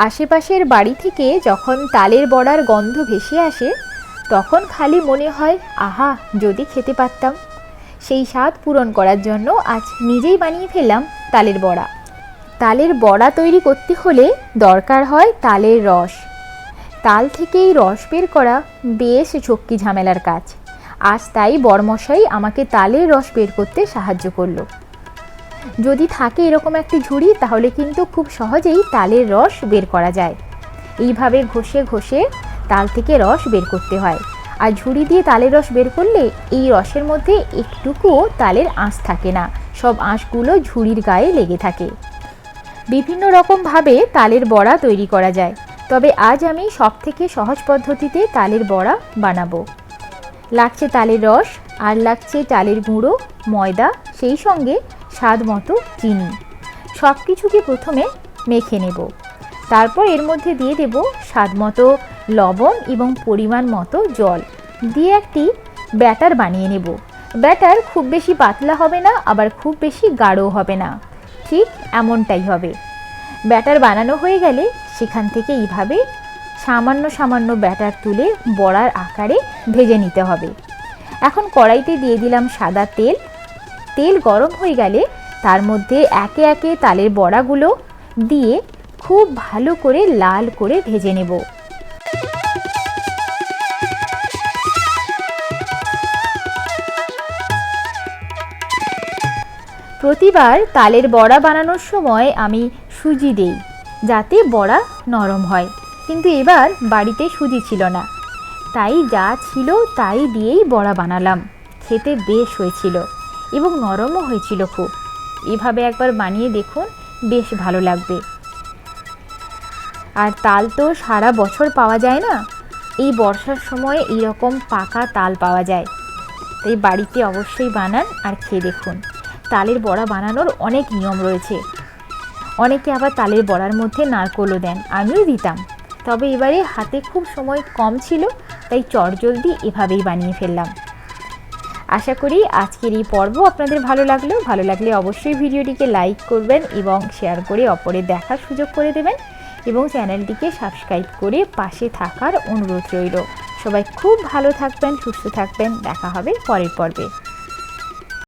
আশেপাশের বাড়ি থেকে যখন তালের বড়ার গন্ধ ভেসে আসে, তখন খালি মনে হয়, আহা, যদি খেতে পারতাম। সেই স্বাদ পূরণ করার জন্য আজ নিজেই বানিয়ে ফেললাম তালের বড়া। তালের বড়া তৈরি করতে হলে দরকার হয় তালের রস। তাল থেকেই রস বের করা বেশ ঝক্কি ঝামেলার কাজ। আজ তাই বরমশাই আমাকে তালের রস বের করতে সাহায্য করল। যদি থাকে এরকম একটি ঝুড়ি, তাহলে কিন্তু খুব সহজেই তালের রস বের করা যায়। এইভাবে ঘষে ঘষে তাল থেকে রস বের করতে হয়। আর ঝুড়ি দিয়ে তালের রস বের করলে এই রসের মধ্যে একটুকুও তালের আঁশ থাকে না। সব আঁশগুলো ঝুড়ির গায়ে লেগে থাকে। বিভিন্ন রকমভাবে তালের বড়া তৈরি করা যায়। তবে আজ আমি সব থেকে সহজ পদ্ধতিতে তালের বড়া বানাবো। লাগছে তালের রস, আর লাগছে চালের গুঁড়ো, ময়দা, সেই সঙ্গে স্বাদ মতো চিনি। সব কিছুকে প্রথমে মেখে নেব। তারপর এর মধ্যে দিয়ে দেব স্বাদ মতো লবণ এবং পরিমাণ মতো জল। দিয়ে একটি ব্যাটার বানিয়ে নেব। ব্যাটার খুব বেশি পাতলা হবে না, আবার খুব বেশি গাঢ় হবে না। ঠিক এমনটাই হবে। ব্যাটার বানানো হয়ে গেলে সেখান থেকে এইভাবে সামান্য সামান্য ব্যাটার তুলে বড়ার আকারে ভেজে নিতে হবে। এখন কড়াইতে দিয়ে দিলাম সাদা তেল। তেল গরম হয়ে গেলে তার মধ্যে একে একে তালের বড়াগুলো দিয়ে খুব ভালো করে লাল করে ভেজে নেব। প্রতিবার তালের বড়া বানানোর সময় আমি সুজি দেই, যাতে বড়া নরম হয়। কিন্তু এবার বাড়িতে সুজি ছিল না। তাই যা ছিল তাই দিয়েই বড়া বানালাম। খেতে বেশ হয়েছিল। এবং নরমও হয়েছিল খুব। এভাবে একবার বানিয়ে দেখুন, বেশ ভালো লাগবে। আর তাল তো সারা বছর পাওয়া যায় না। এই বর্ষার সময় এইরকম পাকা তাল পাওয়া যায়। তাই বাড়িতে অবশ্যই বানান আর খেয়ে দেখুন। তালের বড়া বানানোর অনেক নিয়ম রয়েছে। অনেকে আবার তালের বড়ার মধ্যে নারকোলও দেন, আমিও দিতাম। তবে এবারে হাতে খুব সময় কম ছিল, তাই চটজলদি এভাবেই বানিয়ে ফেললাম। আশা করি আজকের এই পর্ব আপনাদের ভালো লাগল। ভালো লাগলে অবশ্যই ভিডিওটিকে লাইক করবেন এবং শেয়ার করে অপরে দেখার সুযোগ করে দেবেন এবং চ্যানেলটিকে সাবস্ক্রাইব করে পাশে থাকার অনুরোধ রইল। সবাই খুব ভালো থাকবেন, সুস্থ থাকবেন। দেখা হবে পরের পর্বে।